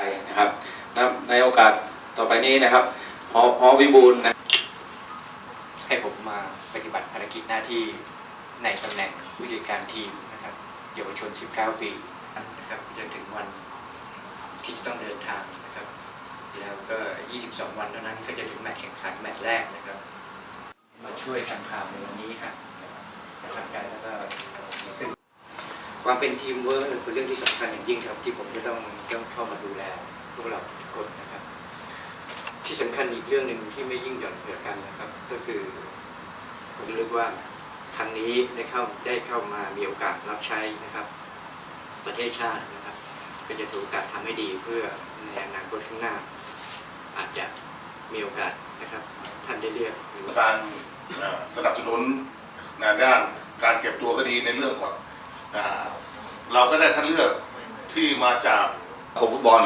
ไปนะครับในโอกาสต่อไปนี้นะครับหอหอวิบูลนะให้ผมมาปฏิบัติภารกิจหน้าที่ในตำแหน่งผู้จัดการทีมนะครับเยาวชน 19 ปีนะครับจนถึงวันที่จะต้องเดินทางนะครับแล้วก็ 22 วันเท่านั้นก็จะถึงแมตช์แข่งขันแมตช์แรกนะครับ มาช่วยทำข่าวในวันนี้ค่ะครับใจแล้วก็ซึ่ง ความเป็นทีมเวิร์กเป็นเรื่องที่สำคัญอย่างยิ่งครับ ที่ผมจะต้องต้องเข้ามาดูแลพวกเราทุกคนนะครับ ที่สำคัญอีกเรื่องหนึ่งที่ไม่ยิ่งหย่อนเกินกันนะครับ ก็คือ ผมเรียกว่าครั้งนี้ได้เข้าได้เข้ามามีโอกาสรับใช้นะครับ ประเทศชาตินะครับ ก็จะถือโอกาสทำให้ดีเพื่อในอนาคตข้างหน้า อาจจะมีโอกาสนะครับ ท่านได้เรียกหรือว่าการสนับสนุนงานด้านการเก็บตัวก็ดีในเรื่องของ เราก็ได้คัดเลือกที่มาจากของฟุตบอล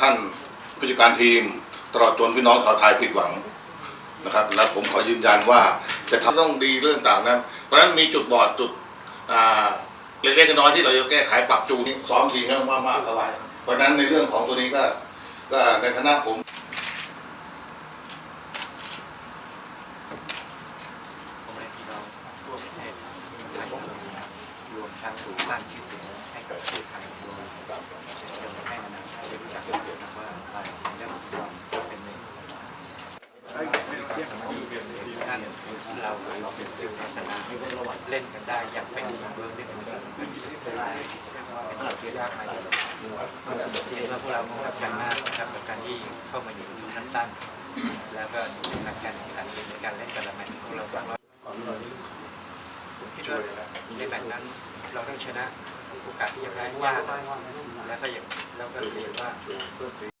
ท่านผู้จัดการทีม ตลอดจนพี่น้องชาวไทยผิดหวังนะครับ และผมขอยืนยันว่าจะทำต้องดีเรื่องต่างนั้น เพราะฉะนั้นมีจุดบอดจุดเล็กๆน้อยๆที่เราจะแก้ไขปรับจูนซ้อมทีมให้มากๆเข้าไว้เพราะฉะนั้นในเรื่องของตัวนี้ก็ก็ในฐานะผมและพี่น้องทั่วประเทศไทย รวมทั้งสู่สร้างชื่อเสียงให้กับประเทศไทยรวมจนให้นานาชาติได้รู้จักนะครับว่าเราเรื่องฟุตบอลเป็นหนึ่งท่านเราเราเป็นทีมลักษณะเล่นกันได้อย่างเป็นทีมเวิร์กได้ถึงสุดเป็นสิ่งที่ยากมากเห็นว่าพวกเราคงทำกันมากนะครับกับการที่เข้ามาอยู่จุดนั้นตั้งแล้วก็หลักการแข่งขันในการเล่นแต่ละแมตช์ของเราต้อง ช่ว่าในแมตช์นั้นเราต้องชนะโอกาสที่จะแพ้ยากแล้วก็อย่างเราก็เรียนว่า